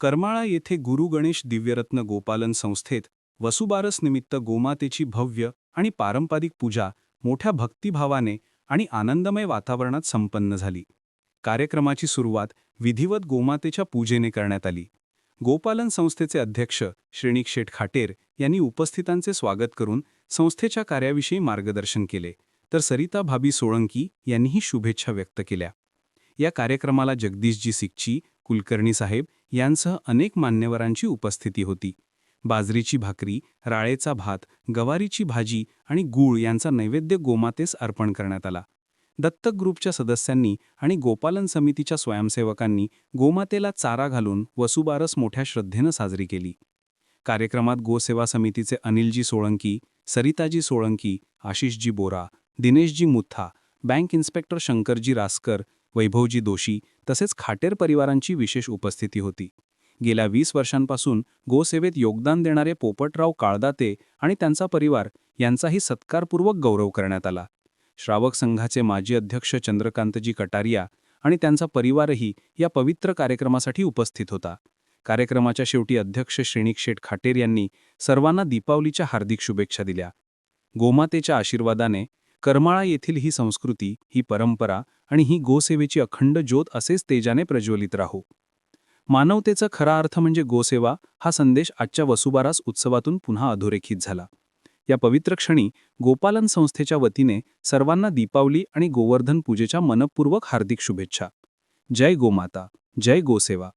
करमाळा येथे गुरु गणेश दिव्यरत्न गोपालन संस्थेत वसुबारस निमित्त गोमातेची भव्य आणि पारंपरिक पूजा मोठ्या भक्तिभावाने आणि आनंदमय वातावरणात संपन्न झाली. कार्यक्रमाची सुरुवात विधिवत गोमातेच्या पूजेने करण्यात आली. गोपालन संस्थेचे अध्यक्ष श्रेणिक शेठ खाटेर यांनी उपस्थितांचे स्वागत करून संस्थेच्या कार्याविषयी मार्गदर्शन केले तर सरिता भाभी सोळंकी यांनीही शुभेच्छा व्यक्त केल्या. या कार्यक्रमाला जगदीशजी सिक्ची कुलकर्णी साहेब यांसह अनेक मान्यवरांची उपस्थिती होती. बाजरीची भाकरी राळेचा भात गवारीची भाजी आणि गूळ यांचा नैवेद्य गोमातेस अर्पण करण्यात आला. दत्तक ग्रुपच्या सदस्यांनी आणि गोपालन समितीच्या स्वयंसेवकांनी गोमातेला चारा घालून वसुबारस मोठ्या श्रद्धेनं साजरी केली. कार्यक्रमात गोसेवा समितीचे अनिलजी सोळंकी सरिताजी सोळंकी आशिषजी बोरा दिनेशजी मुथा बँक इन्स्पेक्टर शंकरजी रासकर वैभवजी दोशी तसेच खाटेर परिवारांची विशेष उपस्थिती होती. गेल्या वीस वर्षांपासून गोसेवेत योगदान देणारे पोपटराव काळदाते आणि त्यांचा परिवार यांचाही सत्कारपूर्वक गौरव करण्यात आला. श्रावक संघाचे माजी अध्यक्ष चंद्रकांतजी कटारिया आणि त्यांचा परिवारही या पवित्र कार्यक्रमासाठी उपस्थित होता. कार्यक्रमाच्या शेवटी अध्यक्ष श्रेणिक शेठ खाटेर यांनी सर्वांना दीपावलीच्या हार्दिक शुभेच्छा दिल्या. गोमातेच्या आशीर्वादाने करमाळा येथील ही संस्कृती ही परंपरा आणि ही गोसेवेची अखंड ज्योत असेच तेजाने प्रज्वलित राहू. मानवतेचा खरा अर्थ म्हणजे गोसेवा हा संदेश आजच्या वसुबारास उत्सवातून पुन्हा अधोरेखित झाला. या पवित्र क्षणी गोपालन संस्थेच्या वतीने सर्वांना दीपावली आणि गोवर्धन पूजेच्या मनपूर्वक हार्दिक शुभेच्छा. जय गोमाता जय गोसेवा.